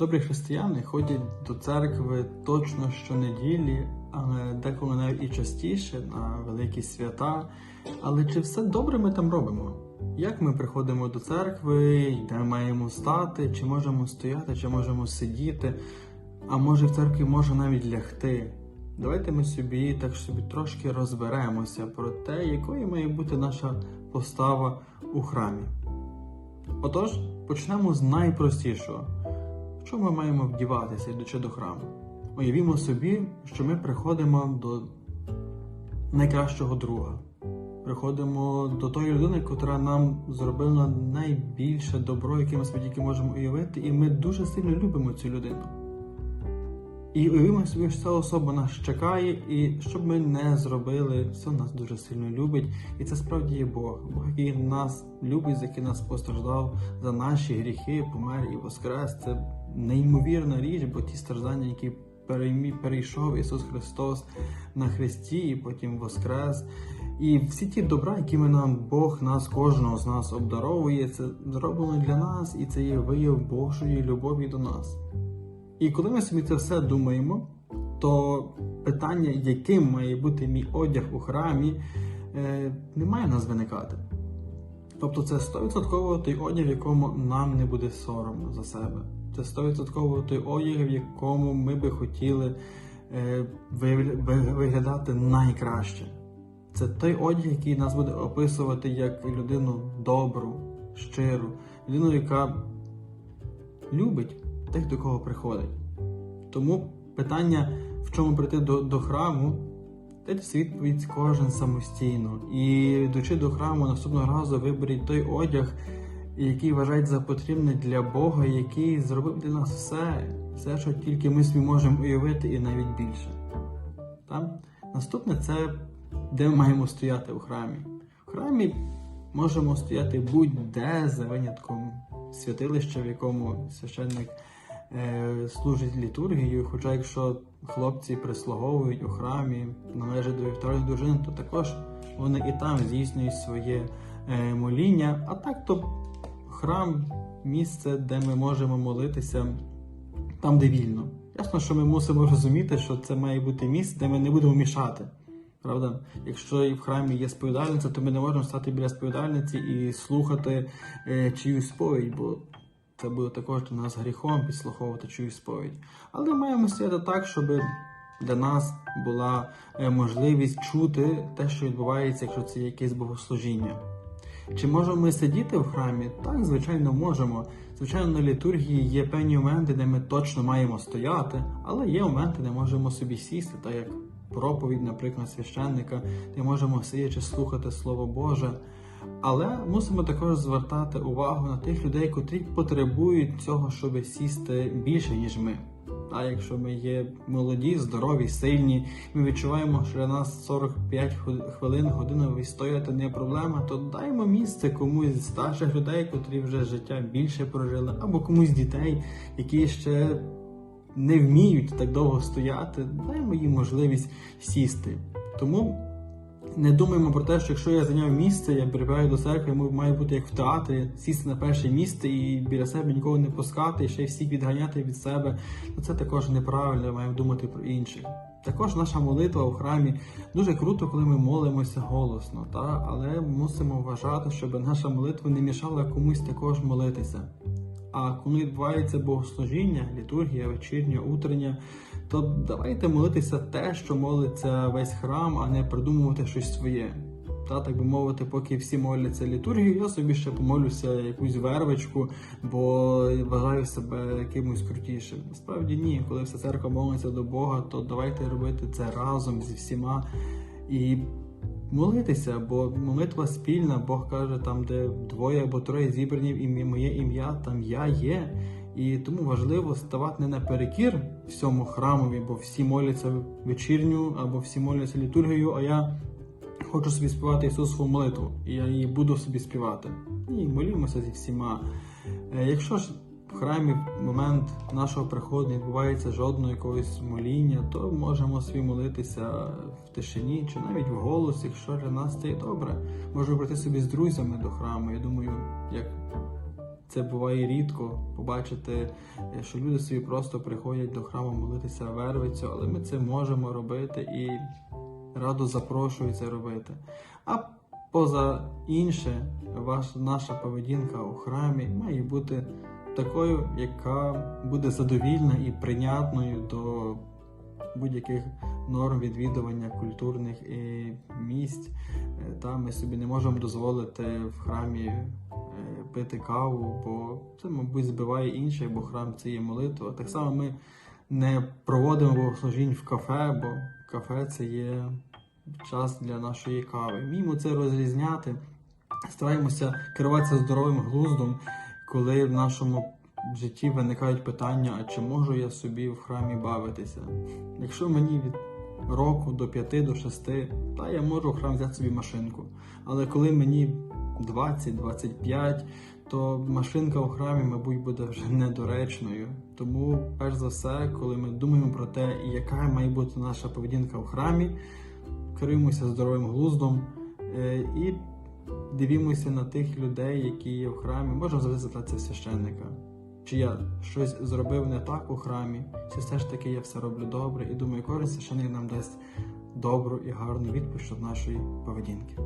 Добрі християни ходять до церкви точно щонеділі, але деколи навіть і частіше на великі свята. Але чи все добре ми там робимо? Як ми приходимо до церкви, де маємо стати, чи можемо стояти, чи можемо сидіти, а може в церкві може навіть лягти? Давайте ми собі так собі трошки розберемося про те, якою має бути наша постава у храмі. Отож, почнемо з найпростішого. Що ми маємо вдіватися, йдучи до храму? Уявімо собі, що ми приходимо до найкращого друга. Приходимо до тої людини, яка нам зробила найбільше добро, яке ми собі тільки можемо уявити, і ми дуже сильно любимо цю людину. І уявімо собі, що ця особа нас чекає, і щоб ми не зробили, все нас дуже сильно любить. І це справді є Бог. Бог, який нас любить, за який нас постраждав за наші гріхи, помер і воскрес. Це неймовірна річ, бо ті страждання, які перейшов Ісус Христос на Христі, і потім воскрес. І всі ті добра, якими нам Бог нас, кожного з нас обдаровує, це зроблено для нас, і це є вияв Божої любові до нас. І коли ми собі це все думаємо, то питання, яким має бути мій одяг у храмі, е, не має нас виникати. Тобто це 100% той одяг, в якому нам не буде соромно за себе. Це 100% той одяг, в якому ми би хотіли е, виглядати найкраще. Це той одяг, який нас буде описувати як людину добру, щиру, людину, яка любить тих, до кого приходить. Тому питання, в чому прийти до, до храму, дайте відповідь кожен самостійно. І йдучи до храму, наступного разу виберіть той одяг, який вважають за потрібне для Бога, який зробив для нас все, все, що тільки ми собі можемо уявити, і навіть більше. Там? Наступне це де ми маємо стояти у храмі. У храмі можемо стояти будь-де за винятком святилища, в якому священник служить літургію. Хоча якщо хлопці прислуговують у храмі, належать до вівторної дружини, то також вони і там здійснюють своє е, моління. А так то храм місце, де ми можемо молитися, там, де вільно. Ясно, що ми мусимо розуміти, що це має бути місце, де ми не будемо мішати. Правда, якщо і в храмі є сповідальниця, то ми не можемо стати біля сповідальниці і слухати е, чиюсь сповідь, бо це буде також для нас гріхом підслуховувати чиюсь сповідь. Але маємо стояти так, щоб для нас була е, можливість чути те, що відбувається, якщо це якесь богослужіння. Чи можемо ми сидіти в храмі? Так, звичайно, можемо. Звичайно, на літургії є певні моменти, де ми точно маємо стояти, але є моменти, де можемо собі сісти, так як проповідь, наприклад, священника, де можемо сидячи слухати Слово Боже. Але мусимо також звертати увагу на тих людей, котрі потребують цього, щоб сісти більше, ніж ми. А якщо ми є молоді, здорові, сильні, ми відчуваємо, що для нас 45 хвили- хвилин, година відстояти не проблема, то даймо місце комусь з старших людей, котрі вже життя більше прожили, або комусь дітей, які ще не вміють так довго стояти, даймо їм можливість сісти. Тому не думаємо про те, що якщо я зайняв місце, я прибігаю до церкви, йому має бути як в театрі, сісти на перше місце і біля себе нікого не пускати, і ще й всіх відганяти від себе. То це також неправильно, маємо думати про інших. Також наша молитва у храмі дуже круто, коли ми молимося голосно, та? але мусимо вважати, щоб наша молитва не мішала комусь також молитися. А коли відбувається богослужіння, літургія, вечірня, утрення, то давайте молитися те, що молиться весь храм, а не придумувати щось своє. Та, так би мовити, поки всі моляться літургію, я собі ще помолюся якусь вервичку, бо вважаю себе якимось крутішим. Насправді ні, коли вся церква молиться до Бога, то давайте робити це разом зі всіма і молитися, бо молитва спільна, Бог каже, там, де двоє або троє зібрані ім'я моє ім'я, там я є. І тому важливо ставати не наперекір всьому храмові, бо всі моляться вечірню або всі моляться літургію, а я хочу собі співати Ісусову молитву, і я її буду собі співати. І молімося зі всіма. Е, Якщо ж в храмі в момент нашого приходу не відбувається жодного якогось моління, то можемо собі молитися в тишині чи навіть в голос, якщо для нас це є добре. Можемо прийти собі з друзями до храму. Я думаю, як це буває рідко побачити, що люди собі просто приходять до храму молитися вервицю, але ми це можемо робити і радо запрошую це робити. А поза інше, ваш, наша поведінка у храмі має бути такою, яка буде задовільна і прийнятною до будь-яких норм відвідування культурних місць. Е, Та ми собі не можемо дозволити в храмі е, пити каву, бо це, мабуть, збиває інше, бо храм це є молитва. Так само ми не проводимо богослужінь в кафе, бо кафе це є час для нашої кави. Вміємо це розрізняти, стараємося керуватися здоровим глуздом, коли в нашому житті виникають питання, а чи можу я собі в храмі бавитися? Якщо мені від року до 5 до 6, та я можу в храм взяти собі машинку. Але коли мені 20-25, то машинка у храмі, мабуть, буде вже недоречною. Тому, перш за все, коли ми думаємо про те, яка має бути наша поведінка у храмі, керуємося здоровим глуздом е, і дивімося на тих людей, які є в храмі. Можемо завжди запитатися священника. Чи я щось зробив не так у храмі, чи все ж таки я все роблю добре, і думаю, кожен священник нам дасть добру і гарну відповідь щодо нашої поведінки.